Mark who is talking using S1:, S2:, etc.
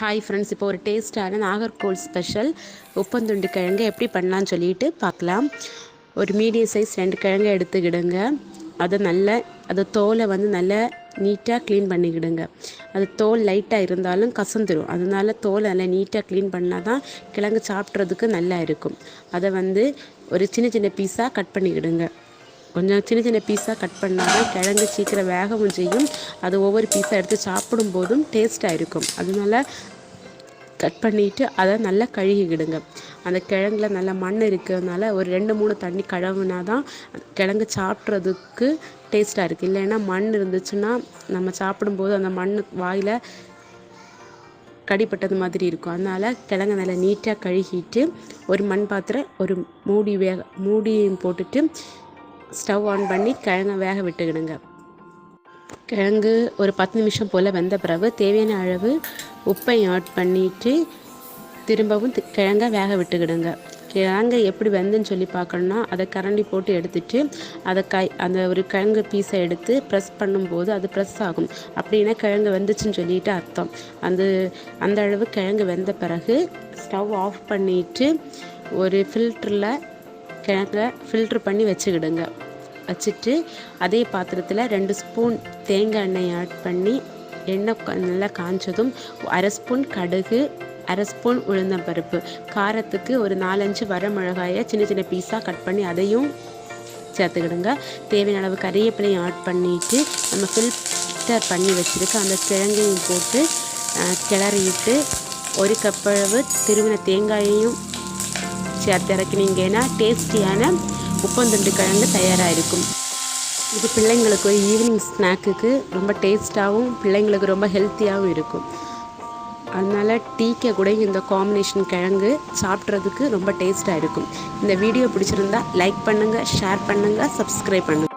S1: Hi friends இப்போ ஒரு டேஸ்ட்டான நாகர்கோல் ஸ்பெஷல் உப்பந்துண்டு கிழங்கு எப்படி பண்ணலான்னு சொல்லிட்டு பார்க்கலாம். ஒரு மீடியம் சைஸ் ரெண்டு கிழங்கு எடுத்துக்கிடுங்க. அதை நல்லா அதை தோலை வந்து நல்லா நீட்டாக க்ளீன் பண்ணிக்கிடுங்க. அது தோல் லைட்டாக இருந்தாலும் கசந்துடும் அதனால தோலை நல்லா நீட்டாக க்ளீன் பண்ணால் தான் கிழங்கு சாப்பிட்றதுக்கு நல்லா இருக்கும். அதை வந்து ஒரு சின்ன சின்ன பீஸாக கட் பண்ணிக்கிடுங்க. கொஞ்சம் சின்ன சின்ன பீஸாக கட் பண்ணால் தான் கிழங்கு சீக்கிரம் வேகவும் செய்யும். அது ஒவ்வொரு பீஸாக எடுத்து சாப்பிடும் போதும் டேஸ்ட்டாக இருக்கும். அதனால கட் பண்ணிவிட்டு அதை நல்லா கழுகிக்கிடுங்க. அந்த கிழங்குல நல்ல மண் இருக்கிறதுனால ஒரு ரெண்டு மூணு தண்ணி கழுவுனா தான் கிழங்கு சாப்பிட்றதுக்கு டேஸ்ட்டாக இருக்குது இல்லைன்னா மண் இருந்துச்சுன்னா நம்ம சாப்பிடும்போது அந்த மண் வாயில் கடிப்பட்டது மாதிரி இருக்கும். அதனால் கிழங்கு நல்லா நீட்டாக கழுகிட்டு ஒரு மண் பாத்திரம் ஒரு மூடி வேக மூடி போட்டுட்டு ஸ்டவ் ஆன் பண்ணி கிழங்க வேக விட்டுக்கிடுங்க. கிழங்கு ஒரு பத்து நிமிஷம் போல் வெந்த பிறகு தேவையான அளவு உப்பை ஆட் பண்ணிவிட்டு திரும்பவும் கிழங்கை வேக விட்டுக்கிடுங்க. கிழங்கு எப்படி வெந்துன்னு சொல்லி பார்க்கணுன்னா அதை கரண்டி போட்டு எடுத்துட்டு அதை கை அந்த ஒரு கிழங்கு பீஸை எடுத்து ப்ரெஸ் பண்ணும்போது அது ப்ரெஸ் ஆகும். அப்படின்னா கிழங்கு வெந்துச்சுன்னு சொல்லிட்டு அர்த்தம். அந்த அந்த அளவு கிழங்கு வெந்த பிறகு ஸ்டவ் ஆஃப் பண்ணிவிட்டு ஒரு ஃபில்டரில் கிழங்க ஃபில்ட்ரு பண்ணி வச்சுக்கிடுங்க. வச்சுட்டு அதே பாத்திரத்தில் ரெண்டு ஸ்பூன் தேங்காய் எண்ணெய் ஆட் பண்ணி எண்ணெய் நல்லா காஞ்சதும் அரை ஸ்பூன் கடுகு அரை ஸ்பூன் உளுந்தம்பருப்பு. காரத்துக்கு ஒரு நாலஞ்சு வரமிளகாயை சின்ன சின்ன பீஸாக கட் பண்ணி அதையும் சேர்த்துக்கிடுங்க. தேவையான அளவு கறியப்பிலையும் ஆட் பண்ணிவிட்டு நம்ம ஃபில்டர் பண்ணி வச்சுருக்க அந்த கிழங்கையும் போட்டு கிளறிட்டு ஒரு கப்பளவு திருவின தேங்காயையும் சேர்த்து இறக்குனீங்கன்னா டேஸ்டியான உப்பந்தண்டு கிழங்கு தயாராக இருக்கும் இது பிள்ளைங்களுக்கு ஒரு ஈவினிங் ஸ்நாக்குக்கு ரொம்ப டேஸ்ட்டாகவும் பிள்ளைங்களுக்கு ரொம்ப ஹெல்த்தியாகவும் இருக்கும். அதனால் டீக்க கூட இந்த காம்பினேஷன் கிழங்கு சாப்பிட்றதுக்கு ரொம்ப டேஸ்ட்டாக இருக்கும். இந்த வீடியோ பிடிச்சிருந்தா லைக் பண்ணுங்கள் ஷேர் பண்ணுங்கள் சப்ஸ்கிரைப் பண்ணுங்கள்